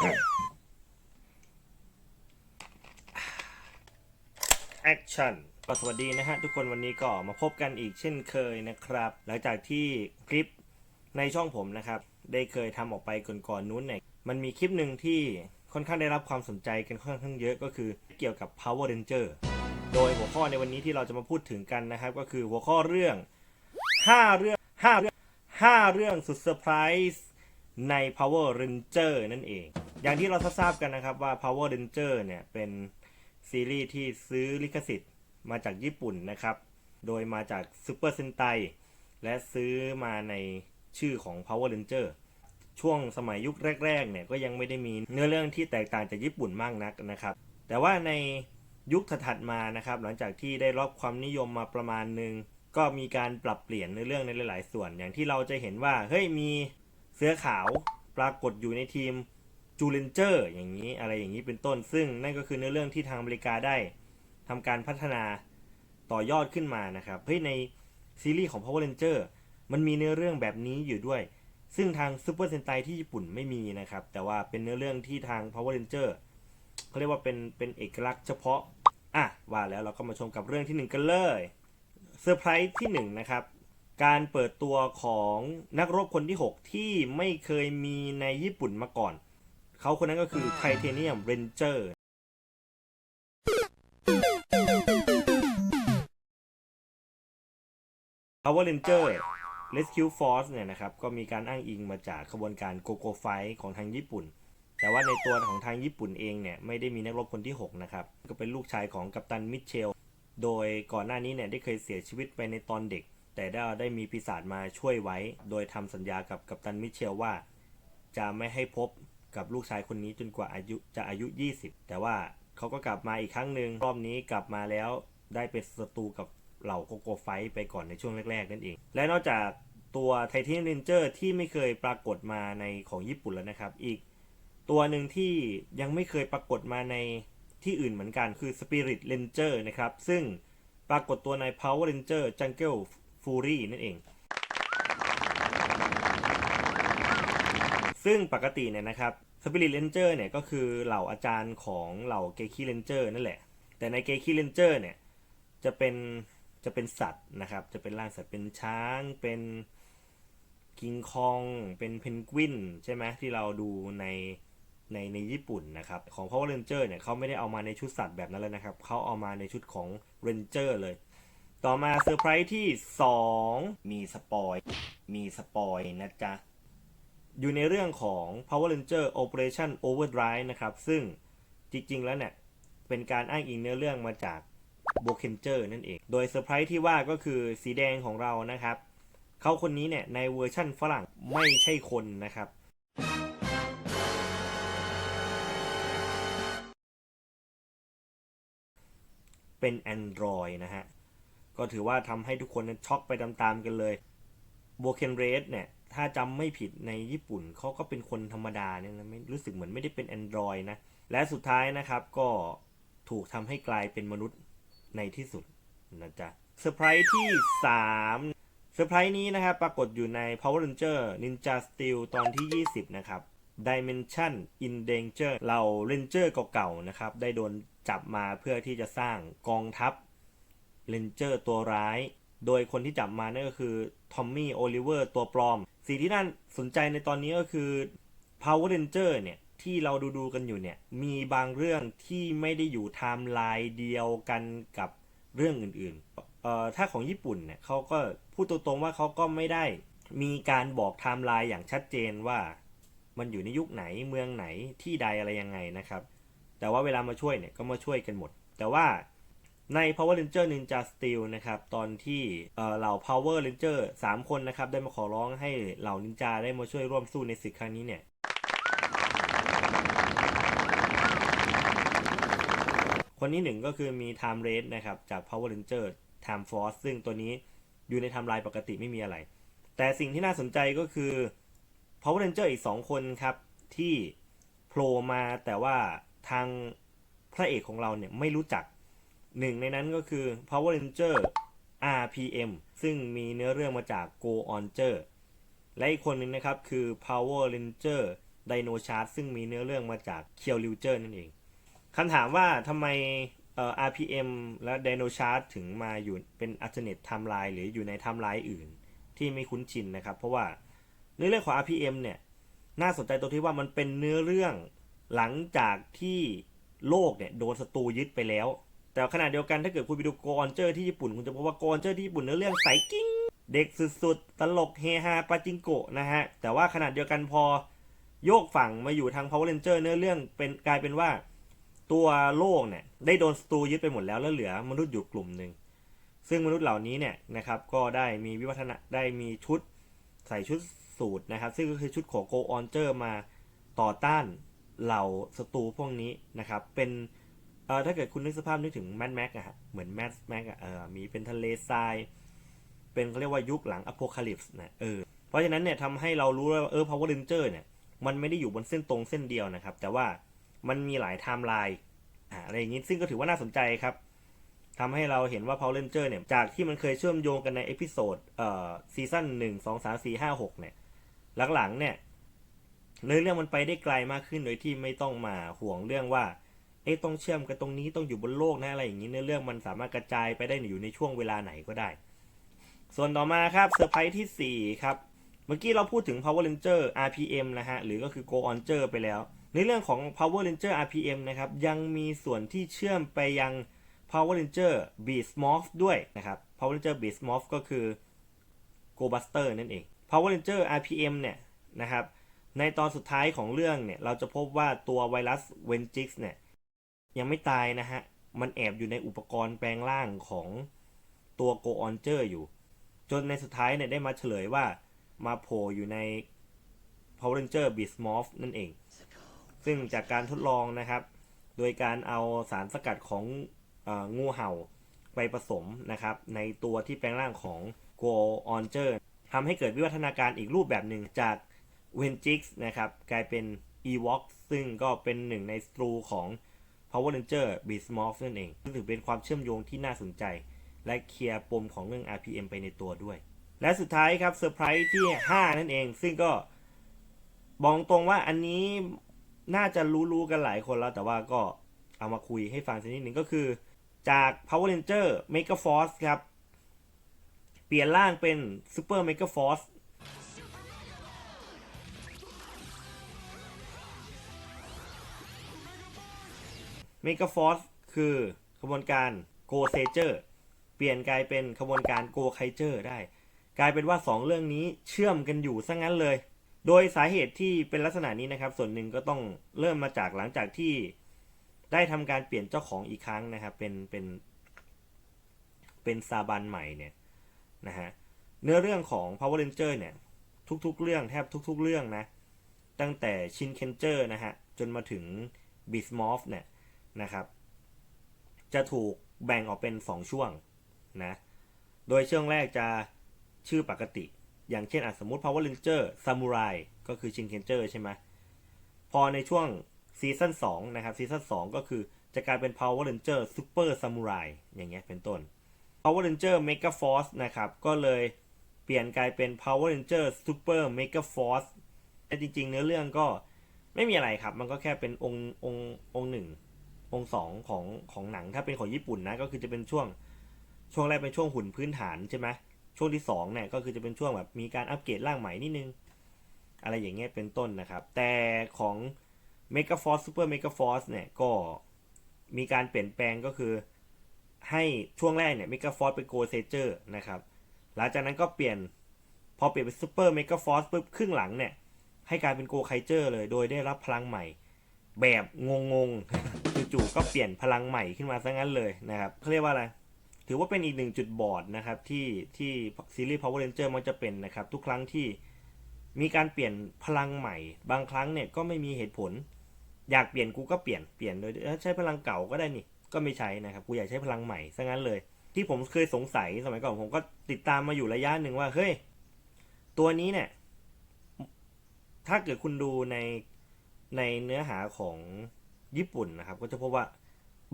แอคชั่นก็สวัสดีนะฮะทุกคนวันนี้ก็มาพบกันอีกเช่นเคยนะครับ หลังจากที่คลิปในช่องผมนะครับ ได้เคยทำออกไปก่อนๆนู้นเนี่ยมันมีคลิปหนึ่งที่ค่อนข้างได้รับความสนใจกันค่อนข้างเยอะก็คือเกี่ยวกับ Power Ranger โดยหัวข้อในวันนี้ที่เราจะมาพูดถึงกันนะครับ ก็คือหัวข้อเรื่อง 5 เรื่อง 5 เรื่อง 5 เรื่องสุดเซอร์ไพรส์ใน Power Ranger นั่นเอง อย่างที่เราทราบกันนะครับว่า Power Ranger เนี่ยเป็นซีรีส์ที่ซื้อลิขสิทธิ์มาจากญี่ปุ่นนะครับ โดยมาจาก Super Sentai และซื้อมาในชื่อของ Power Ranger ช่วงสมัยยุคแรกๆเนี่ยก็ยังไม่ได้มีเนื้อเรื่องที่แตกต่างจากญี่ปุ่นมากนักนะครับ แต่ว่าในยุคถัดมานะครับ หลังจากที่ได้รับความนิยมมาประมาณหนึ่งก็มีการปรับเปลี่ยนในอเรื่องในหลาย ๆ ส่วน อย่างที่เราจะเห็นว่าเฮ้ยมีเสื้อขาวปรากฏอยู่ในทีม จูเลนเจอร์อย่างนี้อะไรอย่างนี้เป็นต้น ซึ่งนั่นก็คือเนื้อเรื่องที่ทางอเมริกาได้ทำการพัฒนาต่อยอดขึ้นมานะครับเฮ้ยในซีรีส์ของ Power Ranger มันมีเนื้อเรื่องแบบนี้อยู่ด้วย ซึ่งทางซูเปอร์เซนไตที่ญี่ปุ่นไม่มีนะครับ แต่ว่าเป็นเนื้อเรื่องที่ทาง Power Ranger เขาเรียกว่าเป็นเป็นเอกลักษณ์เฉพาะ อะ ว่าแล้วเราก็มาชมกับเรื่องที่หนึ่งกันเลยเซอร์ไพรส์ที่หนึ่งนะครับ การเปิดตัวของนักรบคนที่ 6 ที่ไม่เคยมีในญี่ปุ่นมาก่อน เขาคนนั้นก็คือไทเทเนียมเรนเจอร์ Power Ranger Rescue Force เนี่ยนะครับ ก็มีการอ้างอิงมาจากขบวนการโกโกไฟของทางญี่ปุ่น แต่ว่าในตัวของทางญี่ปุ่นเองเนี่ย ไม่ได้มีนักรบคนที่ 6 นะครับ ก็เป็นลูกชายของกัปตันมิเชล โดยก่อนหน้านี้เนี่ย ได้เคยเสียชีวิตไปในตอนเด็ก แต่ได้ได้มีปีศาจมาช่วยไว้ โดยทำสัญญากับกัปตันมิเชลว่า จะไม่ให้พบ กับลูกชายคนนี้จนกว่าอายุจะอายุ 20 แต่ว่าเขาก็กลับมาอีกครั้งหนึ่งรอบนี้กลับมาแล้วได้เป็นศัตรูกับเหล่าโกโกไฟไปก่อนในช่วงแรก ๆ นั่นเอง และนอกจากตัวไทเทนเรนเจอร์ที่ไม่เคยปรากฏมาในของญี่ปุ่นแล้วนะครับ อีกตัวหนึ่งที่ยังไม่เคยปรากฏมาในที่อื่นเหมือนกันคือ Spirit Ranger นะครับ ซึ่งปรากฏตัวใน Power Ranger Jungle Fury นั่นเอง ซึ่งปกติเนี่ยนะครับ Spirit Ranger เนี่ยก็คือเหล่าอาจารย์ของเหล่า g e k i Ranger นั่นแหละ แต่ใน g e k i Ranger เนี่ยจะเป็นจะเป็นสัตว์นะครับ จะเป็นร่างสัตว์เป็นช้าง เป็นคิงคอง เป็นเพนกวินใช่ไหมที่เราดูในในในญี่ปุ่นนะครับ ของ Power Ranger เนี่ยเขาไม่ได้เอามาในชุดสัตว์แบบนั้นเลยนะครับเขาเอามาในชุดของ Ranger เลย ต่อมาเซอร์ไพรส์ที่ 2 มีสปอย มีสปอยนะจ๊ะ อยู่ในเรื่องของ Power Ranger Operation Overdrive นะครับ ซึ่งจริง ๆ แล้วเนี่ย เป็นการอ้างอิงเนื้อเรื่องมาจาก b o k e n g e r นั่นเอง โดยเซอร์ไพรส์ที่ว่าก็คือสีแดงของเรานะครับ เขาคนนี้เนี่ย ในเวอร์ชั่นฝรั่งไม่ใช่คนนะครับ เป็น Android นะฮะ ก็ถือว่าทำให้ทุกคนนั้นช็อกไปตามๆกันเลยโบเคนเรสเนี่ย ถ้าจำไม่ผิดในญี่ปุ่นเขาก็เป็นคนธรรมดาเนี่ยนะไม่รู้สึกเหมือนไม่ได้เป็น Android นะ และสุดท้ายนะครับก็ถูกทำให้กลายเป็นมนุษย์ในที่สุดนะจ๊ะเซอร์ไพรส์ที่ 3 เซอร์ไพรส์นี้นะครับ ปรากฏอยู่ใน Power Ranger Ninja Steel ตอนที่ 20 นะครับ Dimension in Danger เรา Ranger เก่าๆนะครับ ได้โดนจับมาเพื่อที่จะสร้างกองทัพเรนเจอร์ตัวร้าย โดยคนที่จับมานั่นก็คือทอมมี่โอลิเวอร์ตัวปลอมสิ่งที่น่าสนใจในตอนนี้ก็คือ Power Ranger เนี่ยที่เราดูดูกันอยู่เนี่ยมีบางเรื่องที่ไม่ได้อยู่ไทม์ไลน์เดียวกันกับเรื่องอื่นๆเอ่อถ้าของญี่ปุ่นเนี่ยเขาก็พูดตรงๆว่าเขาก็ไม่ได้มีการบอกไทม์ไลน์อย่างชัดเจนว่า มันอยู่ในยุคไหนเมืองไหนที่ใดอะไรยังไงนะครับ แต่ว่าเวลามาช่วยเนี่ยก็มาช่วยกันหมด แต่ว่า ใน Power Ranger Ninja Steel นะครับตอนที่เหล่า Power Ranger 3 คนนะครับได้มาขอร้องให้เหล่านินจาได้มาช่วยร่วมสู้ในศึกครั้งนี้เนี่ยคนที่หนึ่งก็คือมี Time Race นะครับจาก Power Ranger Time Force ซึ่งตัวนี้อยู่ในทม์ไลน์ปกติไม่มีอะไร แต่สิ่งที่น่าสนใจก็คือ Power Ranger อีก 2 คนครับที่โผล่มาแต่ว่าทางพระเอกของเราเนี่ยไม่รู้จัก หนึ่งในนั้นก็คือ Power Ranger RPM ซึ่งมีเนื้อเรื่องมาจาก Go Onger และอีกคนหนึ่งนะครับคือ Power Ranger ไดโนชาร์ซึ่งมีเนื้อเรื่องมาจากเคียวริวเจอร์นั่นเองคำถามว่าทำไมเอ่อ RPM และไดโนชาร์ถึงมาอยู่เป็น alternate timeline หรืออยู่ในไทม์ไลน์อื่น ที่ไม่คุ้นชินนะครับ เพราะว่าเนื้อเรื่องของ RPM เนี่ยน่าสนใจตรงที่ว่ามันเป็นเนื้อเรื่องหลังจากที่โลกเนี่ยโดนศัตรูยึดไปแล้ว แต่ขณะเดียวกันถ้าเกิดคุณไปดูกอนเจอร์ที่ญี่ปุ่น คุณจะพบว่ากอนเจอร์ที่ญี่ปุ่นเนื้อเรื่องใสกิ้ง เด็กสุดๆ ตลกเฮฮาปาจิงโกะนะฮะ แต่ว่าขนาดเดียวกันพอโยกฝั่งมาอยู่ทาง Power Ranger เนื้อเรื่องเป็นกลายเป็นว่า ตัวโลกเนี่ยได้โดนศัตรูยึดไปหมดแล้วแล้วเหลือมนุษย์อยู่กลุ่มหนึ่งซึ่งมนุษย์เหล่านี้เนี่ยนะครับก็ได้มีวิวัฒนะได้มีชุดใส่ชุดสูตรนะครับ ซึ่งก็คือชุดของโกออนเจอร์มาต่อต้านเหล่าศัตรูพวกนี้นะครับเป็น ถ้าเกิดคุณนึกสภาพนึกถึงแมดแม็กอะฮะเหมือนแมดแม็กอะเออมีเป็นทะเลทราย เป็นเขาเรียกว่ายุคหลังอ p พ c a l y p s e นะเออเพราะฉะนั้นเนี่ยทำให้เรารู้ว่าเออ Power Ranger เจอร์เนี่ยมันไม่ได้อยู่บนเส้นตรงเส้นเดียวนะครับ แต่ว่ามันมีหลายไทม์ไลน์อ่าอะไรอย่างนี้ซึ่งก็ถือว่าน่าสนใจครับทำให้เราเห็นว่า Power Ranger เนี่ย จากที่มันเคยเชื่อมโยงกันในเอพิโซดเอ่อซีซั่นหนึ่งสองสามสี่ห้าหกเนี่ย หลังๆเนี่ยเนื้อเรื่องมันไปได้ไกลมากขึ้นโดยที่ไม่ต้องมาห่วงเรื่องว่า เอ๊ะต้องเชื่อมกันตรงนี้ต้องอยู่บนโลกนะอะไรอย่างนี้เนื้อเรื่องมันสามารถกระจายไปได้อยู่ในช่วงเวลาไหนก็ได้ ส่วนต่อมาครับเซอร์ไพรส์ที่ 4 ครับ เมื่อกี้เราพูดถึง Power Ranger RPM นะฮะหรือก็คือ Go Onger ไปแล้ว ในเรื่องของ Power Ranger RPM นะครับยังมีส่วนที่เชื่อมไปยัง Power Ranger Beast Morph ด้วยนะครับ Power Ranger Beast Morph ก็คือ Go Buster นั่นเอง Power Ranger RPM เนี่ยนะครับในตอนสุดท้ายของเรื่องเนี่ยเราจะพบว่าตัวไวรัสเวนจิกเนี่ย ยังไม่ตายนะฮะ มันแอบอยู่ในอุปกรณ์แปลงร่างของตัว Go Onger อยู่ จนในสุดท้ายเนี่ยได้มาเฉลยว่ามาโผล่อยู่ใน Power Ranger Beast Morph นั่นเอง ซึ่งจากการทดลองนะครับ โดยการเอาสารสกัดขององูเห่าไปผสมนะครับ ในตัวที่แปลงร่างของ Go Onger ทำให้เกิดวิวัฒนาการอีกรูปแบบหนึ่งจาก w e n g i x นะครับ กลายเป็น Ewok ซึ่งก็เป็นหนึ่งในสตรูของ Power Ranger Beast Morph นั่นเองซึ่งถือเป็นความเชื่อมโยงที่น่าสนใจ และเคลียร์ปมของเรื่อง RPM ไปในตัวด้วย และสุดท้ายครับเซอร์ไพรส์ที่ 5 นั่นเอง ซึ่งก็บอกตรงว่าอันนี้น่าจะรู้ๆกันหลายคนแล้วแต่ว่าก็เอามาคุยให้ฟังสักนิดหนึ่งก็คือ จาก Power Ranger Mega Force ครับ เปลี่ยนร่างเป็น Super Mega Force เมก a ฟอสคือขบวนการโกเซเจอร์เปลี่ยนกลายเป็นขบวนการโกไคเจอร์ได้ กลายเป็นว่า 2 เรื่องนี้เชื่อมกันอยู่ซะงั้นเลย โดยสาเหตุที่เป็นลักษณะนี้นะครับ ส่วนหนึ่งก็ต้องเริ่มมาจากหลังจากที่ได้ทำการเปลี่ยนเจ้าของอีกครั้งนะครับ เป็นเป็นเป็นซาบันใหม่เนี่ยนะฮะเนื้อเรื่องของ Power Ranger เนี่ย ทุกๆ เรื่องแทบทุก ๆ เรื่องนะ ตั้งแต่ชินเคนเจอร์นะฮะ จนมาถึงบิสมอฟเนี่ย นะครับ จะถูกแบ่งออกเป็น 2 ช่วงนะ โดยช่วงแรกจะชื่อปกติ อย่างเช่นอสมมติ Power Ranger Samurai ก็คือชินเคนเจอร์ใช่ไหมพอในช่วงซีซั่น2นะครับซีซั่น2ก็คือจะกลายเป็น Power Ranger Super Samurai อย่างเงี้ยเป็นต้น Power Ranger Mega Force นะครับ ก็เลยเปลี่ยนกลายเป็น Power Ranger Super Mega Force แต่จริงๆ เนื้อเรื่องก็ไม่มีอะไรครับ มันก็แค่เป็นองค์องค์องค์หนึ่ง องค์สองของของหนังถ้าเป็นของญี่ปุ่นนะก็คือจะเป็นช่วงช่วงแรกเป็นช่วงหุ่นพื้นฐานใช่ไหมช่วงที่สองเนี่ยก็คือจะเป็นช่วงแบบมีการอัปเกรดร่างใหม่นิดนึง อะไรอย่างเงี้ยเป็นต้นนะครับ แต่ของ Mega Force Super Mega Force เนี่ยก็มีการเปลี่ยนแปลงก็คือให้ช่วงแรกเนี่ย Mega Force เป็น Go Sager นะครับหลังจากนั้นก็เปลี่ยนพอเปลี่ยนเป็น Super Mega Force ปุ๊บครึ่งหลังเนี่ยให้กลายเป็น Go Kaiser เลยโดยได้รับพลังใหม่ แบบงงๆจู่ๆก็เปลี่ยนพลังใหม่ขึ้นมาซะงั้นเลยนะครับเขาเรียกว่าอะไร ถือว่าเป็นอีกหนึ่งจุดบอดนะครับที่ที่ซีรีส์ Power Ranger มันจะเป็นนะครับ ทุกครั้งที่มีการเปลี่ยนพลังใหม่ บางครั้งเนี่ยก็ไม่มีเหตุผล อยากเปลี่ยนกูก็เปลี่ยนเปลี่ยนโดยเอ้ยใช้พลังเก่าก็ได้นี่ก็ไม่ใช้นะครับกูอยากใช้พลังใหม่ซะงั้นเลย ที่ผมเคยสงสัยสมัยก่อนผมก็ติดตามมาอยู่ระยะหนึ่งว่าเฮ้ยตัวนี้เนี่ยถ้าเกิดคุณดูใน ในเนื้อหาของญี่ปุ่นนะครับ ก็จะพบว่า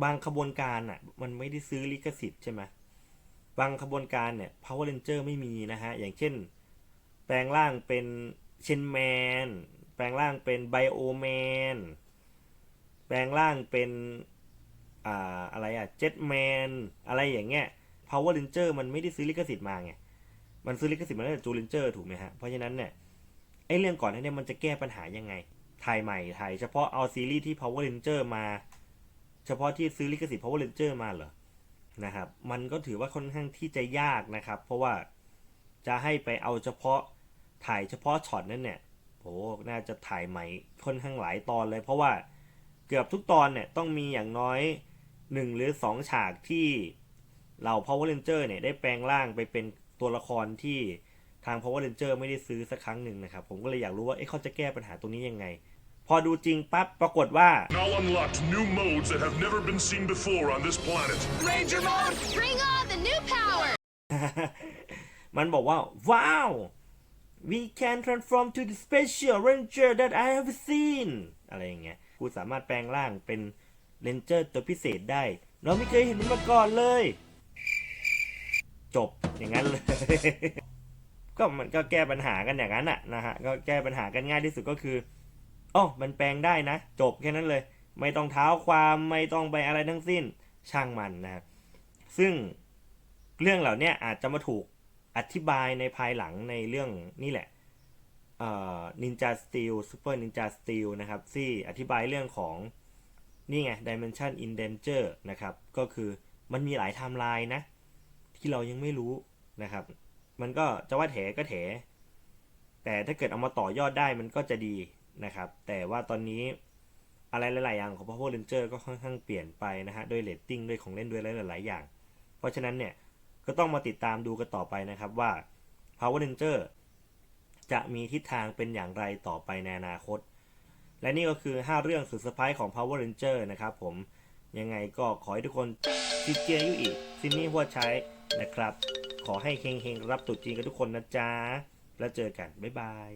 บางขบวนการอะมันไม่ได้ซื้อลิขสิทธิ์ใช่ไหมบางขบวนการเนี่ย Power Ranger ไม่มีนะฮะ อย่างเช่น แปลงร่างเป็นเชนแมน แปลงร่างเป็นไบโอแมน แปลงร่างเป็นอ่าอะไรอะเจ็ตแมนอะไรอย่างเงี้ย Power Ranger มันไม่ได้ซื้อลิขสิทธิ์มาไง มันซื้อลิขสิทธิ์มาจากจูเลนเจอร์ถูกไหมฮะ เพราะฉะนั้นเนี่ยไอ้เรื่องก่อนหน้านี้มันจะแก้ปัญหายังไง ถ่ายใหม่ถ่ายเฉพาะเอาซีรีส์ที่ Power Ranger มา เฉพาะที่ซื้อลิขสิทธิ์ Power Ranger มาเหรอนะครับ มันก็ถือว่าค่อนข้างที่จะยากนะครับ เพราะว่าจะให้ไปเอาเฉพาะถ่ายเฉพาะช็อตนั้นเนี่ยโหน่าจะถ่ายใหม่ค่อนข้างหลายตอนเลย เพราะว่าเกือบทุกตอนเนี่ยต้องมีอย่างน้อยหนึ่งหรือสองฉากที่เหล่า Power Ranger เนี่ยได้แปลงร่างไปเป็นตัวละครที่ทาง Power Ranger ไม่ได้ซื้อสักครั้งหนึ่งนะครับ ผมก็เลยอยากรู้ว่า เอ๊ะเขาจะแก้ปัญหาตรงนี้ยังไง พอดูจริงปั๊บปรากฏว่า Now unlocked new modes that have never been seen before on this planet. Ranger mode! Bring on the new power! มันบอกว่า ว้าว we can transform to the special ranger that I have seen อะไรอย่างเงี้ยกูสามารถแปลงร่างเป็นเรนเจอร์ตัวพิเศษได้ เราไม่เคยเห็นมันมาก่อนเลย จบอย่างนั้นเลย ก็มันก็แก้ปัญหากันอย่างนั้นน่ะนะฮะ ก็แก้ปัญหากันง่ายที่สุดก็คือ อ๋อมันแปลงได้นะ จบแค่นั้นเลย ไม่ต้องเท้าความไม่ต้องไปอะไรทั้งสิ้นช่างมันนะครับซึ่งเรื่องเหล่านี้อาจจะมาถูกอธิบายในภายหลังในเรื่องนี่แหละนินจาสตีลซูเปอร์นินจาสตีลนะครับที่อธิบายเรื่องของนี่ไง Dimension in Danger นะครับ ก็คือมันมีหลายไทม์ไลน์นะ ที่เรายังไม่รู้นะครับ มันก็จะว่าแถก็แถแต่ถ้าเกิดเอามาต่อยอดได้มันก็จะดี นะครับ แต่ว่าตอนนี้อะไรหลาย ๆ อย่างของ Power Ranger ก็ค่อนข้างเปลี่ยนไปนะฮะด้วยเรตติ้งด้วยของเล่นด้วยหลาย ๆ อย่าง เพราะฉะนั้นเนี่ยก็ต้องมาติดตามดูกันต่อไปนะครับว่า Power Ranger จะมีทิศทางเป็นอย่างไรต่อไปในอนาคต และนี่ก็คือ 5 เรื่องสุดเซอร์ไพรส์ของ Power Ranger นะครับผมยังไงก็ขอให้ทุกคนซิเจียยุอีกซินนี่หัวใช้นะครับ ขอให้เฮงๆรับตรุษจีนกันทุกคนนะจ๊ะ แล้วเจอกัน บ๊ายบาย